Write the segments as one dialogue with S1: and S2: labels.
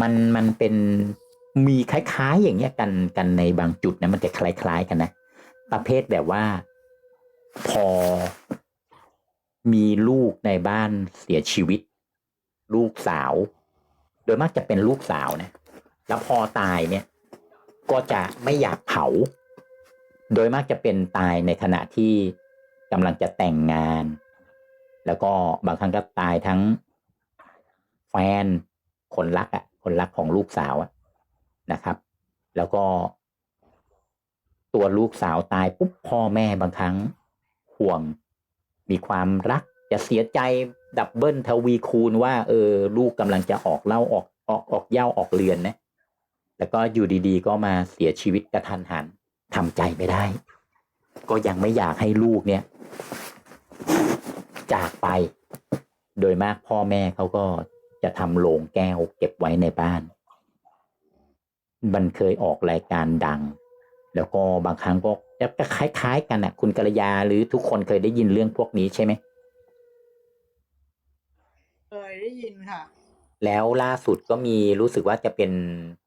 S1: มันมันเป็นมีคล้ายๆ อย่างเงี้ยกันกันในบางจุดนะมันจะคล้ายๆกันนะประเภทแบบว่า พอมีลูกในบ้านเสียชีวิต ลูกสาว โดยมากจะเป็นลูกสาวนะแล้วพอตายเนี่ย ก็จะไม่อยากเผา โดยมากจะเป็นตายในขณะที่กำลังจะแต่งงาน แล้วก็บางครั้งก็ตายทั้งแฟนคนรักอะ่ะ คนรักของลูกสาวนะครับ แล้วก็ ตัวลูกสาวตายปุ๊บพ่อแม่บางครั้งห่วง มีความรักจะเสียใจดับเบิลทวีคูณว่า เออ ลูกกำลังจะออกเล่าออกออกออกเย่าออกเรือนนะแล้วก็อยู่ดีๆ ก็มาเสียชีวิตกระทันหันทำใจไม่ได้ ก็ยังไม่อยากให้ลูกเนี่ย จากไป โดยมากพ่อแม่เขาก็ จะทำโลงแก้วเก็บไว้ในบ้าน มันเคยออกรายการดัง แล้วก็บางครั้งก็จะคล้าย ๆ กันอะคุณกัลยาหรือทุกคนเคยได้ยินเรื่องพวกนี้ใช่ไหม
S2: เคยได้ยินค่ะ
S1: แล้วล่าสุดก็มีรู้สึกว่าจะเป็น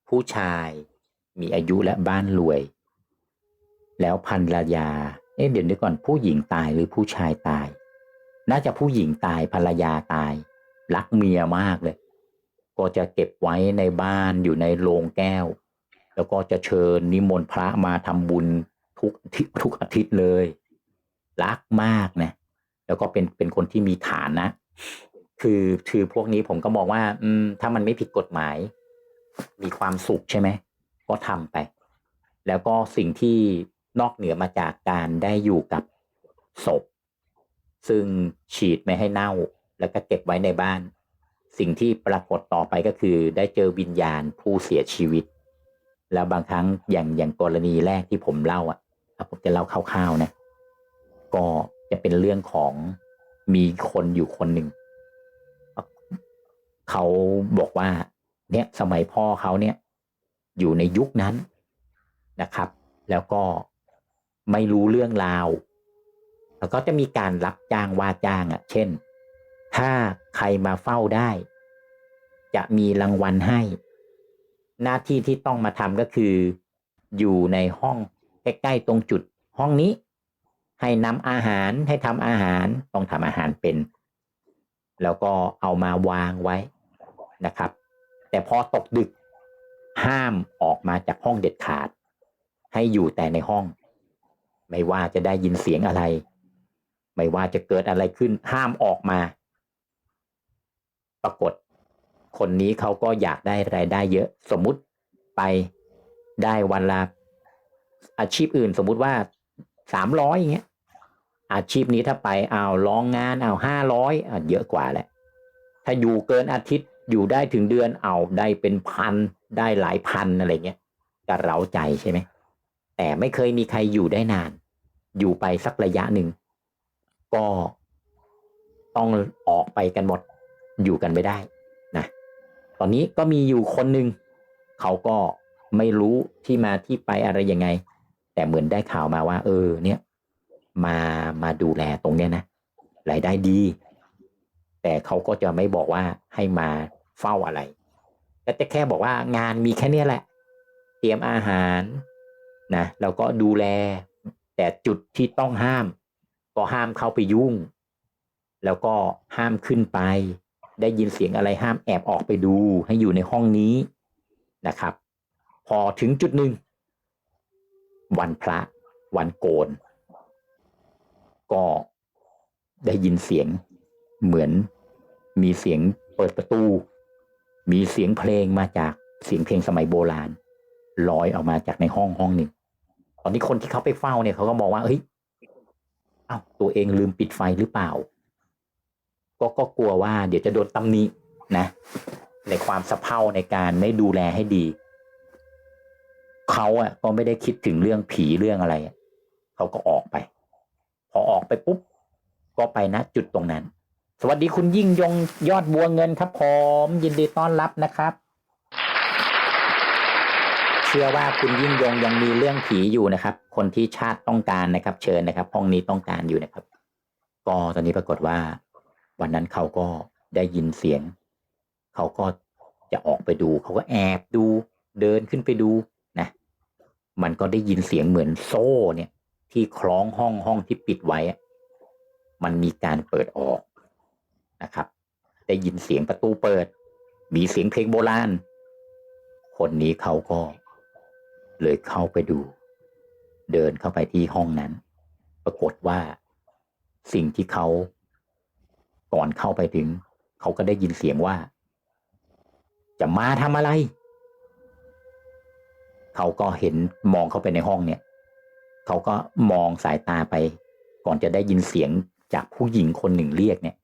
S1: ผู้ชาย มีอายุและบ้านรวย แล้วภรรยา เอ๊ะเดี๋ยวนี้ก่อนผู้หญิงตายหรือผู้ชายตาย น่าจะผู้หญิงตายภรรยาตาย รักเมียมากเลย ก็จะเก็บไว้ในบ้านอยู่ในโรงแก้ว แล้วก็จะเชิญนิมนต์พระมาทำบุญทุกทิทุกอาทิตย์เลย รักมากนะแล้วก็เป็นเป็นคนที่มีฐานนะคือคือพวกนี้ผมก็มองว่า อืม ถ้ามันไม่ผิดกฎหมาย มีความสุขใช่ไหมก็ทำไป แล้วก็สิ่งที่นอกเหนือมาจากการได้อยู่กับศพ ซึ่งฉีดไม่ให้เน่า แล้วก็เก็บไว้ในบ้าน สิ่งที่ปรากฏต่อไปก็คือได้เจอวิญญาณผู้เสียชีวิต แล้วบางครั้งอย่างอย่างกรณีแรกที่ผมเล่าอะผมจะเล่าคร่าวๆนะก็จะเป็นเรื่องของมีคนอยู่คนหนึ่งเขาบอกว่า เนี่ยสมัยพ่อเขาเนี่ยอยู่ในยุคนั้นนะครับ แล้วก็ไม่รู้เรื่องราว แล้วก็จะมีการรับจ้างว่าจ้างอะ่ะ เช่น ถ้าใครมาเฝ้าได้ จะมีรางวัลให้ หน้าที่ที่ต้องมาทำก็คือ อยู่ในห้องใกล้ๆตรงจุด ห้องนี้ ให้นำอาหารให้ทำอาหารต้องทำอาหารเป็น แล้วก็เอามาวางไว้นะครับ แต่พอตกดึกห้ามออกมาจากห้องเด็ดขาด ให้อยู่แต่ในห้อง ไม่ว่าจะได้ยินเสียงอะไร ไม่ว่าจะเกิดอะไรขึ้นห้ามออกมา ปรากฏ คนนี้เขาก็อยากได้รายได้เยอะ สมมุติไปได้วันละอาชีพอื่น สมมุติว่าสามร้อยอย่างเงี้ย อาชีพนี้ถ้าไปเอาร้องงานเอาห้าร้อยเยอะกว่าแหละ ถ้าอยู่เกินอาทิตย์อยู่ได้ถึงเดือนเอาได้เป็นพันได้หลายพันอะไรเงี้ยก็เร้าใจใช่ไหมแต่ไม่เคยมีใครอยู่ได้นาน อยู่ไปสักระยะหนึ่ง ก็ต้องออกไปกันหมด อยู่กันไม่ได้นะตอนนี้ก็มีอยู่คนหนึ่งเขาก็ไม่รู้ที่มาที่ไปอะไรยังไง แต่เหมือนได้ข่าวมาว่า เออ เนี่ย มามาดูแลตรงเนี้ยนะรายได้ดี แต่เขาก็จะไม่บอกว่าให้มาเฝ้าอะไรก็จะแค่บอกว่างานมีแค่เนี้ยแหละ เตรียมอาหารนะแล้วก็ดูแล แต่จุดที่ต้องห้าม ก็ห้ามเข้าไปยุ่ง แล้วก็ห้ามขึ้นไป ได้ยินเสียงอะไรห้ามแอบออกไปดูให้อยู่ในห้องนี้นะครับ พอถึงจุดหนึ่ง วันพระ วันโกน ก็ได้ยินเสียงเหมือนมีเสียงเปิดประตู มีเสียงเพลงมาจากเสียงเพลงสมัยโบราณลอยออกมาจากในห้องห้องหนึ่ง ตอนนี้คนที่เขาไปเฝ้าเนี่ยเขาก็มองว่าเฮ้ยเอ้าตัวเองลืมปิดไฟหรือเปล่า ก็ก็กลัวว่าเดี๋ยวจะโดนตำหนินะ ในความสะเพร่าในการไม่ดูแลให้ดี เขาอะก็ไม่ได้คิดถึงเรื่องผีเรื่องอะไรเขาก็ออกไป พอออกไปปุ๊บ ก็ไปณจุดตรงนั้น สวัสดีคุณยิ่งยงยอดบัวเงินครับผมยินดีต้อนรับนะครับ เชื่อว่าคุณยิ่งยงยังมีเรื่องผีอยู่นะครับ คนที่ชาติต้องการนะครับ เชิญนะครับ ห้องนี้ต้องการอยู่นะครับ ก็ตอนนี้ปรากฏว่า วันนั้นเขาก็ได้ยินเสียง เขาก็จะออกไปดู เขาก็แอบดูเดินขึ้นไปดูนะ มันก็ได้ยินเสียงเหมือนโซ่เนี่ย ที่คล้องห้องห้องที่ปิดไว้ มันมีการเปิดออกนะครับ ได้ยินเสียงประตูเปิด มีเสียงเพลงโบราณ คนนี้เขาก็เลยเข้าไปดู เดินเข้าไปที่ห้องนั้น ปรากฏว่าสิ่งที่เขา ก่อนเข้าไปถึง เขาก็ได้ยินเสียงว่า จะมาทำอะไร เขาก็เห็นมองเข้าไปในห้องเนี่ย เขาก็มองสายตาไป ก่อนจะได้ยินเสียงจากผู้หญิงคนหนึ่งเรียกเนี่ย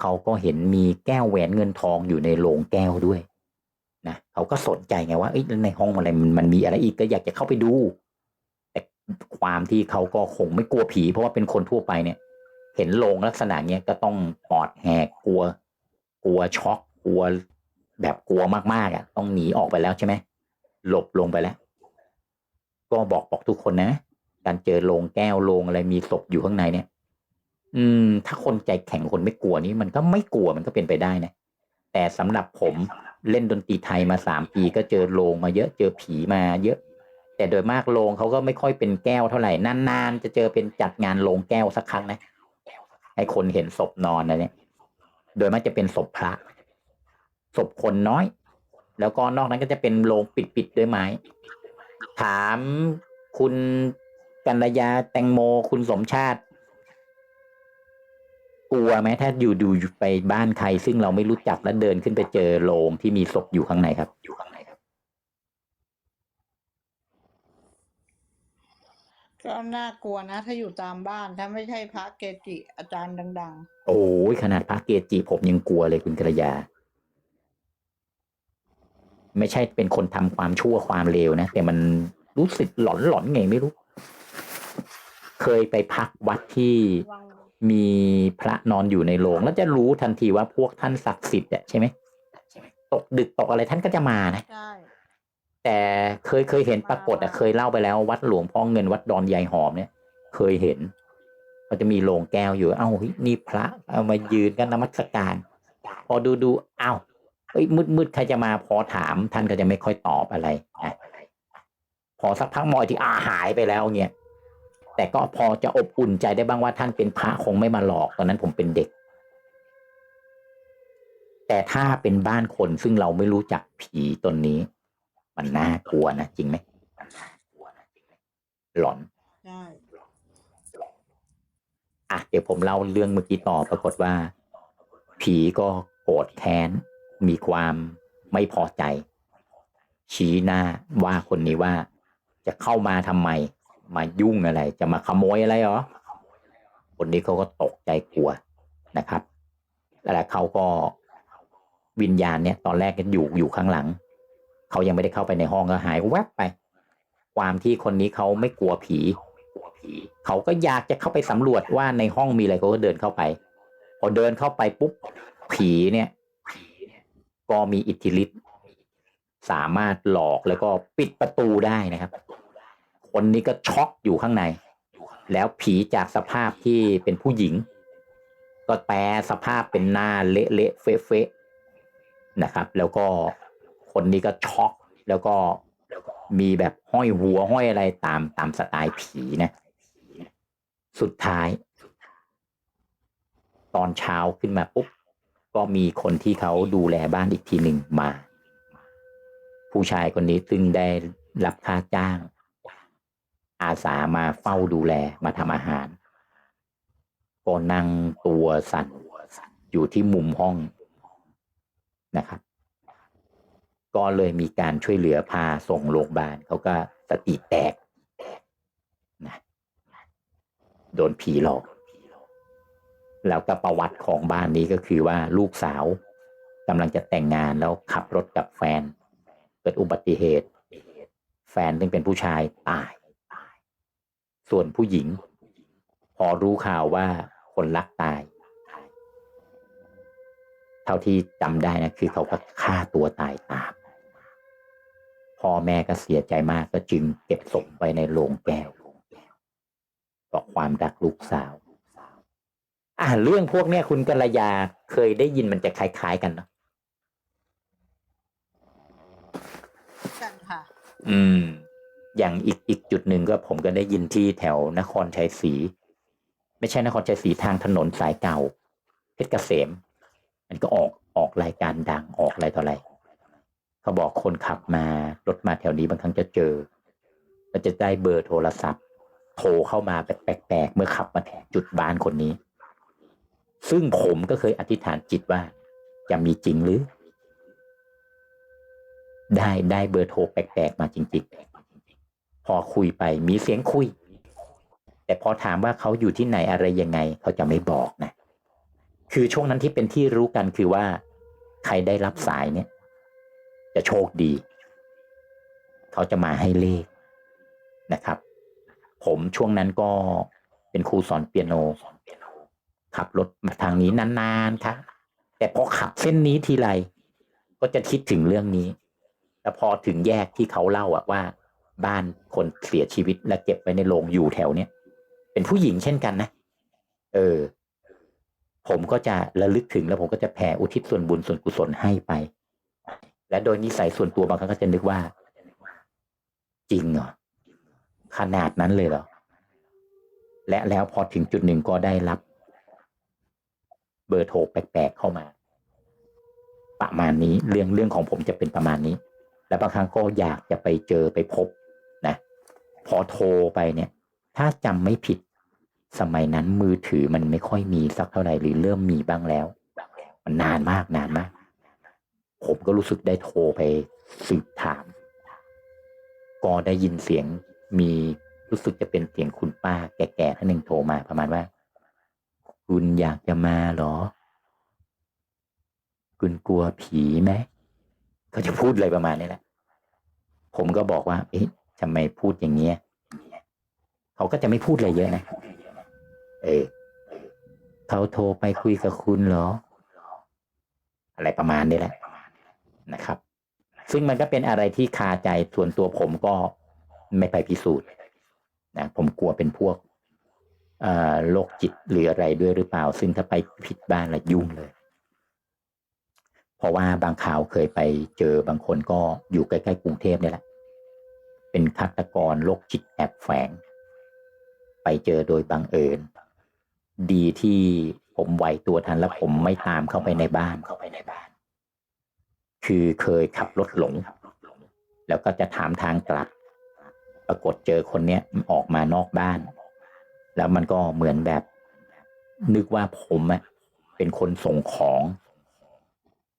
S1: เขาก็เห็นมีแก้วแหวนเงินทองอยู่ในโลงแก้วด้วยนะเขาก็สนใจไงว่าเอ้ยในห้องอะไรมันมันมีอะไรอีกก็อยากจะเข้าไปดู แต่ความที่เขาก็คงไม่กลัวผี เพราะว่าเป็นคนทั่วไปเนี่ย เห็นโลงลักษณะเนี้ยก็ต้องปอดแหกกลัว กลัวช็อกกลัว แบบกลัวมากๆอะ ต้องหนีออกไปแล้วใช่ไหมหลบลงไปแล้ว ก็บอกบอกทุกคนนะการเจอโลงแก้วโลงอะไรมีศพอยู่ข้างในเนี่ย อืม ถ้าคนใจแข็งคนไม่กลัวนี่มันก็ไม่กลัวมันก็เป็นไปได้นะแต่สำหรับผมเล่นดนตรีไทยมาสามปีก็เจอโลงมาเยอะเจอผีมาเยอะ แต่โดยมากโลงเขาก็ไม่ค่อยเป็นแก้วเท่าไหร่นานๆจะเจอเป็นจัดงานโลงแก้วสักครั้งนะ ให้คนเห็นศพนอนนะเนี่ยโดยมากจะเป็นศพพระศพคนน้อย แล้วก็นอกนั้นก็จะเป็นโลงปิดๆด้วยไม้ ถามคุณกัญญาแตงโมคุณสมชาติ กลัวไหมถ้าอยู่ดูไปบ้านใคร ซึ่งเราไม่รู้จักแล้วเดินขึ้นไปเจอโลงที่มีศพอยู่ข้างในครับอยู่ข้างในครับ
S2: ก็น่ากลัวนะ ถ้าอยู่ตามบ้านถ้าไม่ใช่พระเกจิอาจารย์ดัง
S1: โอ้ยขนาดพระเกจิผมยังกลัวเลยคุณกัลยา ไม่ใช่เป็นคนทำความชั่วความเลวนะ แต่มันรู้สึกหลอนหลอนๆไงไม่รู้ เคยไปพักวัดที่
S2: ๆ วัง
S1: มีพระนอนอยู่ในโรงแล้วจะรู้ทันทีว่าพวกท่านศักดิ์สิทธิ์อะใช่ไหมตกดึกตกอะไรท่านก็จะมานะ
S2: ใช่
S1: แต่เคยเคยเห็นปรากฏอะเคยเล่าไปแล้ว วัดหลวงพ่อเงินวัดดอนยายหอมเนี่ย เคยเห็นเขาจะมีโรงแก้วอยู่ เอ้าเฮ้ยนี่พระเอามายืนกันนมัสการ พอดูดูเอ้าเอ้ยมืดมืดใครจะมาพอถาม ท่านก็จะไม่ค่อยตอบอะไรนะพอสักพักมอยที่อาหายไปแล้วเนี่ยแต่ก็พอจะอบอุ่นใจได้บ้างว่าท่านเป็นพระคงไม่มาหลอกตอนนั้นผมเป็นเด็ก แต่ถ้าเป็นบ้านคนซึ่งเราไม่รู้จักผีตนนี้ มันน่ากลัวนะจริงไหมมันน่ากลัวนะจริงไหมหลอน
S2: ใช่
S1: อะเดี๋ยวผมเล่าเรื่องเมื่อกี้ต่อปรากฏว่า ผีก็โกรธแค้น มีความไม่พอใจ ชี้หน้าว่าคนนี้ว่า จะเข้ามาทำไม มายุ่งอะไร จะมาขโมยอะไรเหรอ คนนี้เขาก็ตกใจกลัวนะครับแล้วเขาก็วิญญาณเนี่ย ตอนแรกก็อยู่อยู่ข้างหลัง เขายังไม่ได้เข้าไปในห้องก็หายแวบไป ความที่คนนี้เขาไม่กลัวผี เขาก็อยากจะเข้าไปสำรวจว่าในห้องมีอะไรเขาก็เดินเข้าไปพอเดินเข้าไปปุ๊บผีเนี่ย ก็มีอิทธิฤทธิ์สามารถหลอกแล้วก็ปิดประตูได้นะครับ คนนี้ก็ช็อกอยู่ข้างใน แล้วผีจากสภาพที่เป็นผู้หญิง ก็แปลสภาพเป็นหน้าเละเละเฟะเฟะนะครับ แล้วก็ คนนี้ก็ช็อกแล้วก็มีแบบห้อยหัวห้อยอะไรตามตามสไตล์ผีนะ สุดท้าย ตอนเช้าขึ้นมาปุ๊บ ก็มีคนที่เขาดูแลบ้านอีกทีหนึ่งมา ผู้ชายคนนี้ซึ่งได้รับค่าจ้าง อาสามาเฝ้าดูแลมาทำอาหารก็นั่งตัวสั่นอยู่ที่มุมห้องนะครับ ก็เลยมีการช่วยเหลือพาส่งโรงพยาบาลเขาก็สติแตกนะโดนผีหลอก แล้วก็ประวัติของบ้านนี้ก็คือว่าลูกสาวกำลังจะแต่งงานแล้วขับรถกับแฟน เกิดอุบัติเหตุ แฟนซึ่งเป็นผู้ชายตาย ส่วนผู้หญิง พอรู้ข่าวว่าคนรักตาย เท่าที่จำได้นะคือเขาก็ฆ่าตัวตายตาม พ่อแม่ก็เสียใจมากก็จึงเก็บศพไว้ในโรงแก้วเพราะความรักลูกสาว อ่าเรื่องพวกเนี้ยคุณกัลยาเคยได้ยินมันจะคล้ายๆกันเนาะ
S2: กันค่ะ
S1: อืม อย่างอีกอีกจุดหนึ่งก็ผมก็ได้ยินที่แถวนครชัยศรีไม่ใช่นครชัยศรีทางถนนสายเก่าเพชรเกษม มันก็ออกออกรายการดังออกอะไรต่ออะไร เขาบอกคนขับมารถมาแถวนี้บางครั้งจะเจอ มันจะได้เบอร์โทรศัพท์โทรเข้ามาแบบแปลกๆเมื่อขับมาแถวจุดบ้านคนนี้ ซึ่งผมก็เคยอธิษฐานจิตว่า จะมีจริงหรือ ได้ได้เบอร์โทรแปลกๆมาจริงๆพอคุยไปมีเสียงคุย แต่พอถามว่าเขาอยู่ที่ไหนอะไรยังไง เขาจะไม่บอกนะ คือช่วงนั้นที่เป็นที่รู้กันคือว่า ใครได้รับสายเนี่ย จะโชคดี เขาจะมาให้เลขนะครับ ผมช่วงนั้นก็เป็นครูสอนเปียโนขับรถมาทางนี้นานๆครับแต่พอขับเส้นนี้ทีไรก็จะคิดถึงเรื่องนี้ แล้วพอถึงแยกที่เขาเล่าอะว่า บ้านคนเสียชีวิตและเก็บไว้ในโรงอยู่แถวเนี้ยเป็นผู้หญิงเช่นกันนะเออ ผมก็จะระลึกถึงแล้วผมก็จะแผ่อุทิศส่วนบุญส่วนกุศลให้ไป และโดยนิสัยส่วนตัวบางครั้งก็จะนึกว่า จริงเหรอขนาดนั้นเลยเหรอและแล้วพอถึงจุดหนึ่งก็ได้รับ เบอร์โทรแปลกๆเข้ามา ประมาณนี้เรื่องเรื่องของผมจะเป็นประมาณนี้ และบางครั้งก็อยากจะไปเจอไปพบนะ พอโทรไปเนี่ย ถ้าจำไม่ผิดสมัยนั้นมือถือมันไม่ค่อยมีสักเท่าไหร่หรือเริ่มมีบ้างแล้ว มันนานมากนานมาก ผมก็รู้สึกได้โทรไปสืบถาม ก็ได้ยินเสียงมีรู้สึกจะเป็นเสียงคุณป้า แก่ๆท่านหนึ่งโทรมาประมาณว่า คุณอยากจะมาเหรอ คุณกลัวผีไหมเขาจะพูดอะไรประมาณนี้แหละ ผมก็บอกว่า เอ๊ะทำไมพูดอย่างเงี้ยเขาก็จะไม่พูดอะไรเยอะนะ เออเขาโทรไปคุยกับคุณเหรอ อะไรประมาณนี้แหละ นะครับ ซึ่งมันก็เป็นอะไรที่คาใจส่วนตัวผมก็ไม่ไปพิสูจน์นะผมกลัวเป็นพวกโรคจิตหรืออะไรด้วยหรือเปล่า ซึ่งถ้าไปผิดบ้านละยุ่งเลย เพราะว่าบางข่าวเคยไปเจอบางคนก็อยู่ใกล้ๆกรุงเทพเนี่ยแหละ เป็นฆาตกรโรคจิตแอบแฝง ไปเจอโดยบังเอิญ ดีที่ผมไหวตัวทันแล้วผมไม่ตามเข้าไปในบ้านเข้าไปในบ้าน คือเคยขับรถหลง แล้วก็จะถามทางกลับ ปรากฏเจอคนเนี้ยออกมานอกบ้าน แล้วมันก็เหมือนแบบ นึกว่าผมอะเป็นคนส่งของ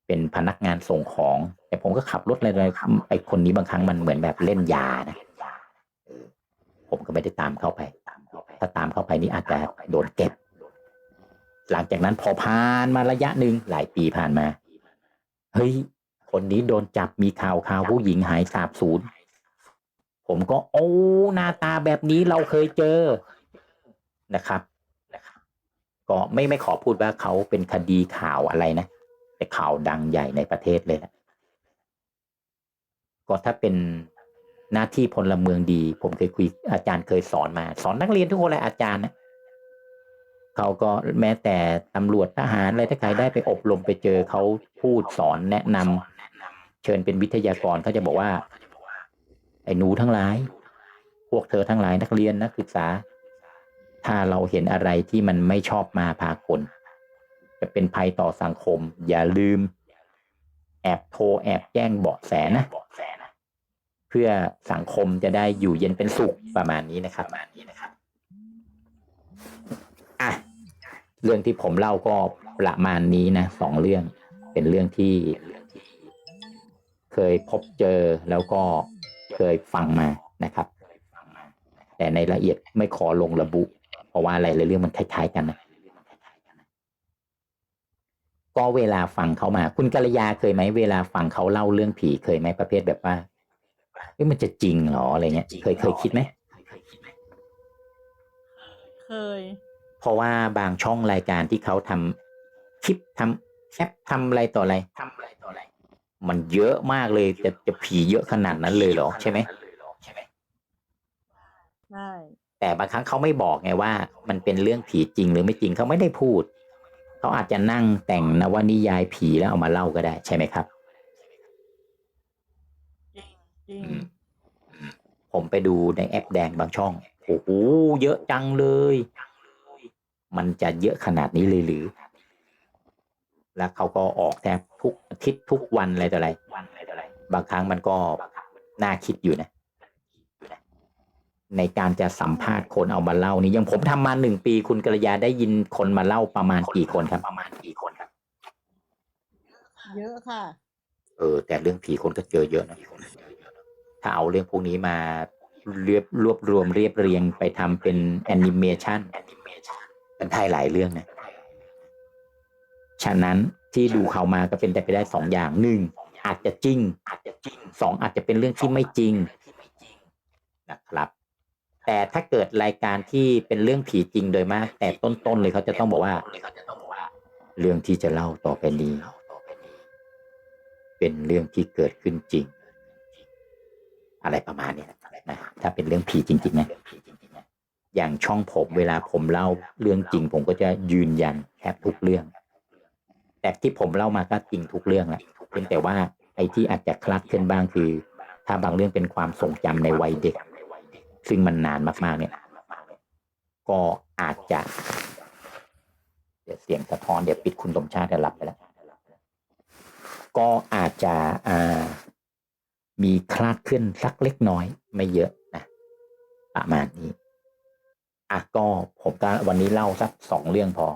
S1: เป็นพนักงานส่งของ แต่ผมก็ขับรถอะไรๆไอ้คนนี้บางครั้งมันเหมือนแบบเล่นยานะผมก็ไม่ได้ตามเข้าไป ถ้าตามเข้าไปนี่อาจจะโดนเก็บ หลังจากนั้นพอผ่านมาระยะหนึ่งหลายปีผ่านมา เฮ้ย คนนี้โดนจับมีข่าวข่าวผู้หญิงหายสาบสูญผมก็โอ้หน้าตาแบบนี้เราเคยเจอนะครับก็ไม่ไม่ขอพูดว่าเขาเป็นคดีข่าวอะไรนะ แต่ข่าวดังใหญ่ในประเทศเลยแหละก็ถ้าเป็นหน้าที่พลเมืองดี ผมเคยคุยอาจารย์เคยสอนมา สอนนักเรียนทุกคนเลยอาจารย์นะเขาก็แม้แต่ตำรวจทหารอะไรถ้าใครได้ไปอบรมไปเจอเขาพูดสอนแนะนำ เชิญเป็นวิทยากรเขาจะบอกว่า ไอ้หนูทั้งหลาย พวกเธอทั้งหลายนักเรียนนักศึกษา ถ้าเราเห็นอะไรที่มันไม่ชอบมาพากลจะเป็นภัยต่อสังคม อย่าลืม แอบโทรแอบแจ้งเบาะแสนะเพื่อสังคมจะได้อยู่เย็นเป็นสุขประมาณนี้นะครับประมาณนี้นะครับอะเรื่องที่ผมเล่าก็ประมาณนี้นะสองเรื่องเป็นเรื่องที่ เคยพบเจอแล้วก็เคยฟังมานะครับ แต่ในละเอียดไม่ขอลงระบุ เพราะว่าอะไรเลยเรื่องมันคล้ายๆกันนะก็เวลาฟังเขามา คุณกัลยาเคยไหมเวลาฟังเขาเล่าเรื่องผีเคยไหมประเภทแบบว่าเฮ้ยมันจะจริงเหรออะไรเงี้ย เคยเคยคิดไหม
S2: เคย
S1: เพราะว่าบางช่องรายการที่เขาทำคลิปทำแอปทำอะไรต่ออะไรทำอะไรต่ออะไร มันเยอะมากเลยจะจะผีเยอะขนาดนั้นเลยเหรอใช่ไหม
S2: ใช่
S1: แต่บางครั้งเขาไม่บอกไงว่า มันเป็นเรื่องผีจริงหรือไม่จริงเขาไม่ได้พูดเขาอาจจะนั่งแต่งนวนิยายผีแล้วเอามาเล่าก็ได้ใช่ไหมครับ
S2: จริงจริง
S1: อืมผมไปดูในแอปแดงบางช่อง โอ้โห เยอะจังเลย มันจะเยอะขนาดนี้เลยหรือ แล้วเขาก็ออกแทบ ทุกอาทิตย์ทุกวันอะไรต่ออะไรบางครั้งมันก็น่าคิดอยู่นะ ในการจะสัมภาษณ์คนเอามาเล่านี่อยังผมทำมาหนึ่งปีคุณกระยาได้ยินคนมาเล่าประมาณกี่คนครับ ประมาณกี่คนครับ
S2: เยอะค่ะ
S1: เออ แต่เรื่องผีคนก็เจอเยอะนะถ้าเอาเรื่องพวกนี้มาเรียบรวบรวมเรียบเรียงไปทำเป็นแอนิเมชันเป็นไทยหลายเรื่องนะ ฉะนั้น ที่ดูเขามาก็เป็นแต่ไปได้สองอย่างหนึ่งอาจจะจริงอาจจะจริงสองอาจจะเป็นเรื่องที่ไม่จริงนะครับ แต่ถ้าเกิดรายการที่เป็นเรื่องผีจริงโดยมาก แต่ต้นๆเลยเขาจะต้องบอกว่า เรื่องที่จะเล่าต่อไปนี้ เป็นเรื่องที่เกิดขึ้นจริง อะไรประมาณเนี้ยนะถ้าเป็นเรื่องผีจริงๆนะอย่างช่องผมเวลาผมเล่าเรื่องจริง ผมก็จะยืนยันแทบทุกเรื่อง แต่ที่ผมเล่ามาก็จริงทุกเรื่องแหละเพียงแต่ว่าไอ้ที่อาจจะคลาดเคลื่อนบ้างคือ ถ้าบางเรื่องเป็นความทรงจำในวัยเด็ก ซึ่งมันนานมากๆเนี่ย ก็อาจจะ เดี๋ยวเสียงสะท้อนเดี๋ยวปิดคุณสมชาติจะหลับไปแล้ว ก็อาจจะอ่ามีคลาดเคลื่อนสักเล็กน้อย ไม่เยอะนะประมาณนี้อะก็ผมก็วันนี้เล่าสักสองเรื่องพอ